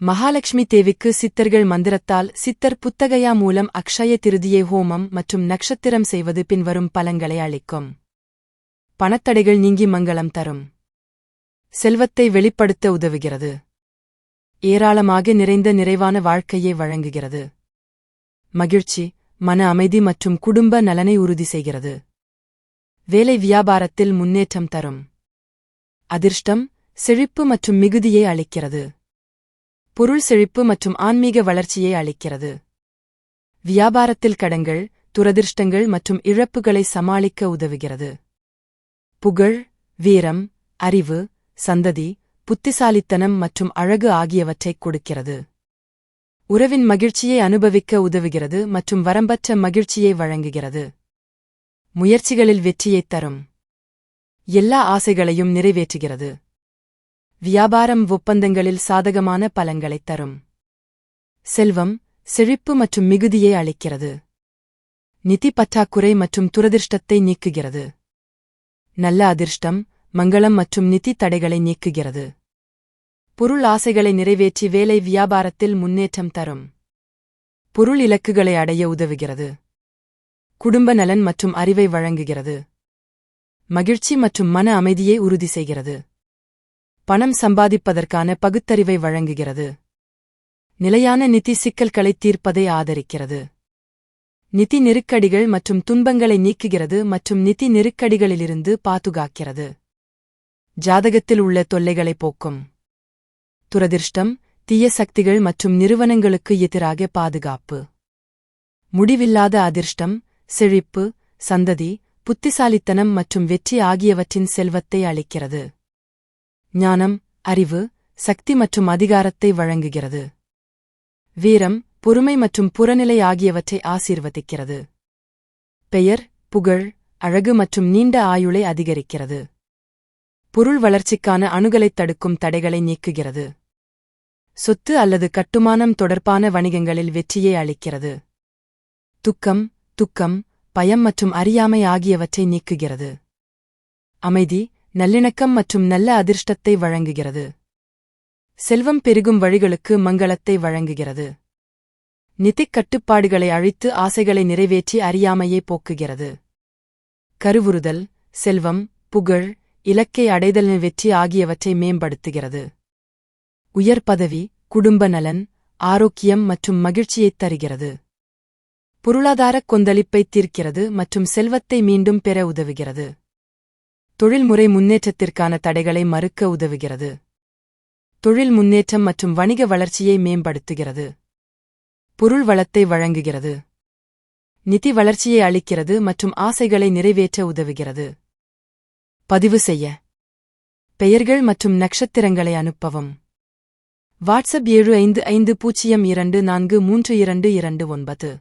மகாலட்சுமி தேவிக்கு சித்தர்கள் மந்திரத்தால் சித்தர் புத்தகையா மூலம் அக்ஷய திருதியை ஹோமம் மற்றும் நக்ஷத்திரம் செய்வது பின்வரும் பலங்களை அளிக்கும். பணத்தடைகள் நீங்கி மங்களம் தரும். செல்வத்தை வெளிப்படுத்த உதவுகிறது. ஏராளமாக நிறைந்த நிறைவான வாழ்க்கையை வழங்குகிறது. மகிழ்ச்சி மன அமைதி மற்றும் குடும்ப நலனை உறுதி செய்கிறது. வேலை வியாபாரத்தில் முன்னேற்றம் தரும். அதிர்ஷ்டம் செழிப்பு மற்றும் மிகுதியை அளிக்கிறது. பொருள் செழிப்பு மற்றும் ஆன்மீக வளர்ச்சியை அளிக்கிறது. வியாபாரத்தில் கடங்கள் துரதிர்ஷ்டங்கள் மற்றும் இழப்புகளை சமாளிக்க உதவுகிறது. புகழ் வீரம் அறிவு சந்ததி புத்திசாலித்தனம் மற்றும் அழகு ஆகியவற்றைக் கொடுக்கிறது. உறவின் மகிழ்ச்சியை அனுபவிக்க உதவுகிறது மற்றும் வரம்பற்ற மகிழ்ச்சியை வழங்குகிறது. முயற்சிகளில் வெற்றியைத் தரும். எல்லா ஆசைகளையும் நிறைவேற்றுகிறது. வியாபாரம் ஒப்பந்தங்களில் சாதகமான பலன்களைத் தரும். செல்வம் செழிப்பு மற்றும் மிகுதியை அளிக்கிறது. நிதி பற்றாக்குறை மற்றும் துரதிர்ஷ்டத்தை நீக்குகிறது. நல்ல அதிர்ஷ்டம் மங்களம் மற்றும் நிதி தடைகளை நீக்குகிறது. பொருள் ஆசைகளை நிறைவேற்றி வேலை வியாபாரத்தில் முன்னேற்றம் தரும். பொருள் இலக்குகளை அடைய உதவுகிறது. குடும்ப நலன் மற்றும் அறிவை வழங்குகிறது. மகிழ்ச்சி மற்றும் மன அமைதியை உறுதி செய்கிறது. பணம் சம்பாதிப்பதற்கான பகுத்தறிவை வழங்குகிறது. நிலையான நிதி சிக்கல்களை தீர்ப்பதை ஆதரிக்கிறது. நிதி நெருக்கடிகள் மற்றும் துன்பங்களை நீக்குகிறது மற்றும் நிதி நெருக்கடிகளிலிருந்து பாதுகாக்கிறது. ஜாதகத்தில் உள்ள தொல்லைகளை போக்கும். துரதிர்ஷ்டம் தீய சக்திகள் மற்றும் நிறுவனங்களுக்கு எதிராக பாதுகாப்பு. முடிவில்லாத அதிர்ஷ்டம் செழிப்பு சந்ததி புத்திசாலித்தனம் மற்றும் வெற்றி ஆகியவற்றின் செல்வத்தை அளிக்கிறது. ஞானம் அறிவு சக்தி மற்றும் அதிகாரத்தை வழங்குகிறது. வீரம் பொறுமை மற்றும் புறநிலை ஆகியவற்றை ஆசீர்வதிக்கிறது. பெயர் புகழ் அழகு மற்றும் நீண்ட ஆயுளை அதிகரிக்கிறது. பொருள் வளர்ச்சிக்கான அணுகலைத் தடுக்கும் தடைகளை நீக்குகிறது. சொத்து அல்லது கட்டுமானம் தொடர்பான வணிகங்களில் வெற்றியை அளிக்கிறது. துக்கம் துக்கம் பயம் மற்றும் அறியாமை ஆகியவற்றை நீக்குகிறது. அமைதி நல்லிணக்கம் மற்றும் நல்ல அதிர்ஷ்டத்தை வழங்குகிறது. செல்வம் பெருகும் வழிகளுக்கு மங்களத்தை வழங்குகிறது. நிதிக் கட்டுப்பாடுகளை அழித்து ஆசைகளை நிறைவேற்றி அறியாமையை போக்குகிறது. கருவுறுதல் செல்வம் புகழ் இலக்கை அடைதலின் வெற்றி ஆகியவற்றை மேம்படுத்துகிறது. உயர் பதவி குடும்ப நலன் ஆரோக்கியம் மற்றும் மகிழ்ச்சியைத் தருகிறது. பொருளாதாரக் கொந்தளிப்பை தீர்க்கிறது மற்றும் செல்வத்தை மீண்டும் பெற உதவுகிறது. தொழில்முறை முன்னேற்றத்திற்கான தடைகளை மறுக்க உதவுகிறது. தொழில் முன்னேற்றம் மற்றும் வணிக வளர்ச்சியை மேம்படுத்துகிறது. பொருள் வளத்தை வழங்குகிறது. நிதி வளர்ச்சியை அளிக்கிறது மற்றும் ஆசைகளை நிறைவேற்ற உதவுகிறது. பதிவு செய்ய. பெயர்கள் மற்றும் நட்சத்திரங்களை அனுப்பவும். வாட்ஸ்அப் ஏழு ஐந்து ஐந்து பூஜ்ஜியம் இரண்டு நான்கு மூன்று இரண்டு இரண்டு ஒன்பது.